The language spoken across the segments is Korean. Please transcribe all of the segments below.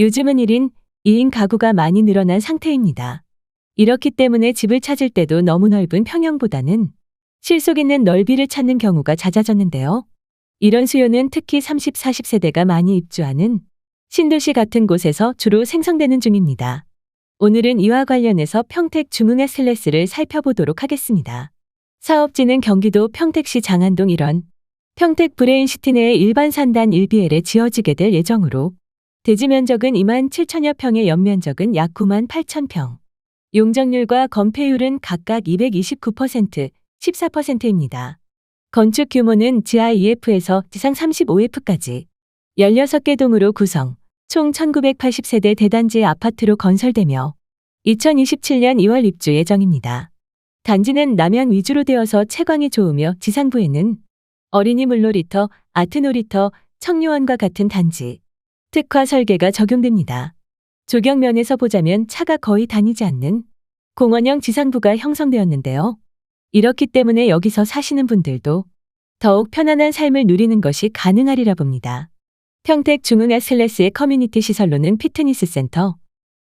요즘은 1인, 2인 가구가 많이 늘어난 상태입니다. 이렇기 때문에 집을 찾을 때도 너무 넓은 평형보다는 실속 있는 넓이를 찾는 경우가 잦아졌는데요. 이런 수요는 특히 30, 40세대가 많이 입주하는 신도시 같은 곳에서 주로 생성되는 중입니다. 오늘은 이와 관련해서 평택 중흥의 슬래스를 살펴보도록 하겠습니다. 사업지는 경기도 평택시 장안동 1원, 평택 브레인시티 내의 일반 산단 1BL에 지어지게 될 예정으로 대지 면적은 2만 7천여 평의 연면적은 약 9만 8천 평. 용적률과 건폐율은 각각 229%, 14%입니다. 건축 규모는 지하 2F에서 지상 35F까지 16개 동으로 구성, 총 1980세대 대단지 아파트로 건설되며 2027년 2월 입주 예정입니다. 단지는 남향 위주로 되어서 채광이 좋으며 지상부에는 어린이 물놀이터, 아트 놀이터, 청류원과 같은 단지, 특화 설계가 적용됩니다. 조경면에서 보자면 차가 거의 다니지 않는 공원형 지상부가 형성되었는데요. 이렇기 때문에 여기서 사시는 분들도 더욱 편안한 삶을 누리는 것이 가능하리라 봅니다. 평택 중흥 아슬레스의 커뮤니티 시설로는 피트니스 센터,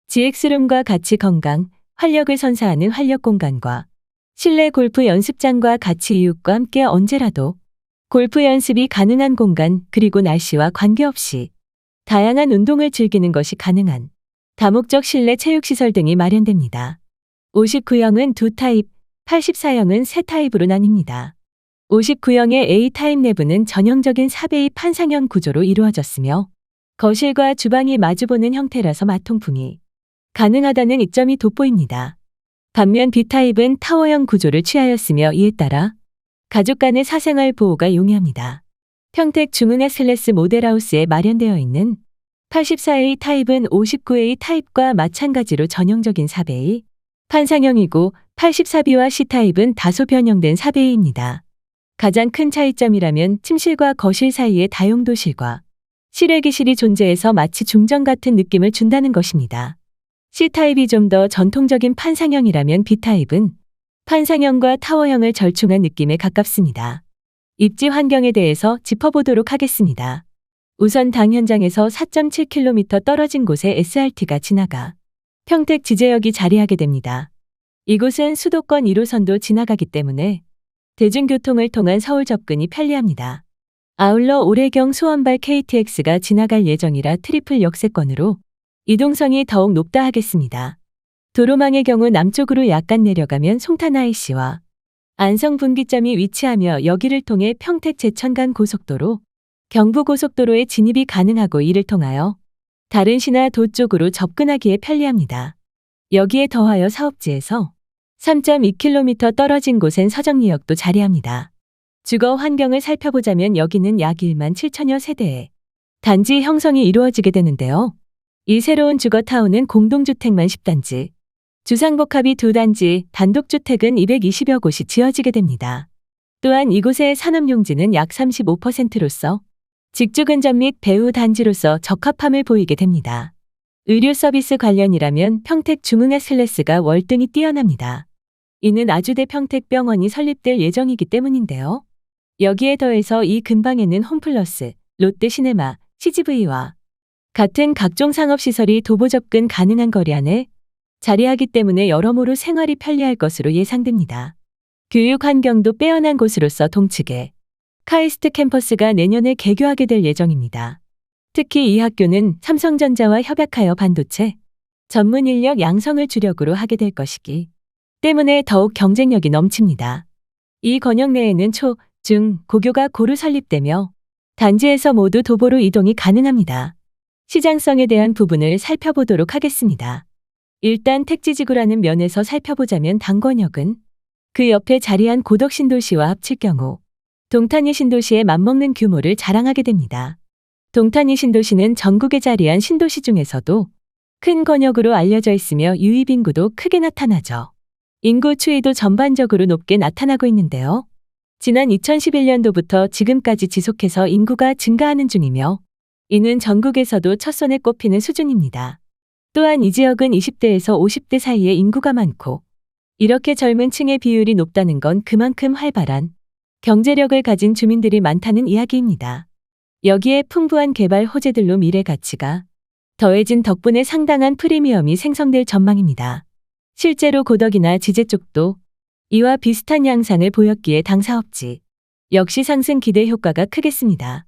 GX룸과 같이 건강, 활력을 선사하는 활력 공간과 실내 골프 연습장과 같이 이웃과 함께 언제라도 골프 연습이 가능한 공간 그리고 날씨와 관계없이 다양한 운동을 즐기는 것이 가능한 다목적 실내 체육시설 등이 마련됩니다. 59형은 두 타입, 84형은 세 타입으로 나뉩니다. 59형의 A타입 내부는 전형적인 4베이 판상형 구조로 이루어졌으며 거실과 주방이 마주보는 형태라서 마통풍이 가능하다는 이점이 돋보입니다. 반면 B타입은 타워형 구조를 취하였으며 이에 따라 가족 간의 사생활 보호가 용이합니다. 평택 중흥의 슬래스 모델하우스에 마련되어 있는 84A 타입은 59A 타입과 마찬가지로 전형적인 4베이 판상형이고 84B와 C타입은 다소 변형된 4베이입니다. 가장 큰 차이점이라면 침실과 거실 사이의 다용도실과 실외기실이 존재해서 마치 중정 같은 느낌을 준다는 것입니다. C타입이 좀 더 전통적인 판상형이라면 B타입은 판상형과 타워형을 절충한 느낌에 가깝습니다. 입지 환경에 대해서 짚어보도록 하겠습니다. 우선 당 현장에서 4.7km 떨어진 곳에 SRT가 지나가 평택 지제역이 자리하게 됩니다. 이곳은 수도권 1호선도 지나가기 때문에 대중교통을 통한 서울 접근이 편리합니다. 아울러 올해경 수원발 KTX가 지나갈 예정이라 트리플 역세권으로 이동성이 더욱 높다 하겠습니다. 도로망의 경우 남쪽으로 약간 내려가면 송탄 IC와 안성 분기점이 위치하며 여기를 통해 평택 제천간 고속도로, 경부고속도로에 진입이 가능하고 이를 통하여 다른 시나 도 쪽으로 접근하기에 편리합니다. 여기에 더하여 사업지에서 3.2km 떨어진 곳엔 서정리역도 자리합니다. 주거 환경을 살펴보자면 여기는 약 1만 7천여 세대의 단지 형성이 이루어지게 되는데요. 이 새로운 주거타운은 공동주택만 10단지, 주상복합이 두 단지, 단독주택은 220여 곳이 지어지게 됩니다. 또한 이곳의 산업용지는 약 35%로서 직주근접 및 배후 단지로서 적합함을 보이게 됩니다. 의료 서비스 관련이라면 평택 중흥의 슬래스가 월등히 뛰어납니다. 이는 아주대 평택병원이 설립될 예정이기 때문인데요. 여기에 더해서 이 근방에는 홈플러스, 롯데시네마, CGV와 같은 각종 상업시설이 도보 접근 가능한 거리 안에 자리하기 때문에 여러모로 생활이 편리할 것으로 예상됩니다. 교육 환경도 빼어난 곳으로서 동측에 카이스트 캠퍼스가 내년에 개교하게 될 예정입니다. 특히 이 학교는 삼성전자와 협약하여 반도체 전문 인력 양성을 주력으로 하게 될 것이기 때문에 더욱 경쟁력이 넘칩니다. 이 건역 내에는 초, 중, 고교가 고루 설립되며 단지에서 모두 도보로 이동이 가능합니다. 시장성에 대한 부분을 살펴보도록 하겠습니다. 일단 택지 지구라는 면에서 살펴보자면 당권역은 그 옆에 자리한 고덕 신도시와 합칠 경우 동탄이 신도시에 맞먹는 규모를 자랑하게 됩니다. 동탄이 신도시는 전국에 자리한 신도시 중에서도 큰 권역으로 알려져 있으며 유입 인구도 크게 나타나죠. 인구 추이도 전반적으로 높게 나타나고 있는데요. 지난 2011년도부터 지금까지 지속해서 인구가 증가하는 중이며 이는 전국에서도 첫 손에 꼽히는 수준입니다. 또한 이 지역은 20대에서 50대 사이에 인구가 많고 이렇게 젊은 층의 비율이 높다는 건 그만큼 활발한 경제력을 가진 주민들이 많다는 이야기입니다. 여기에 풍부한 개발 호재들로 미래 가치가 더해진 덕분에 상당한 프리미엄이 생성될 전망입니다. 실제로 고덕이나 지제 쪽도 이와 비슷한 양상을 보였기에 당 사업지 역시 상승 기대 효과가 크겠습니다.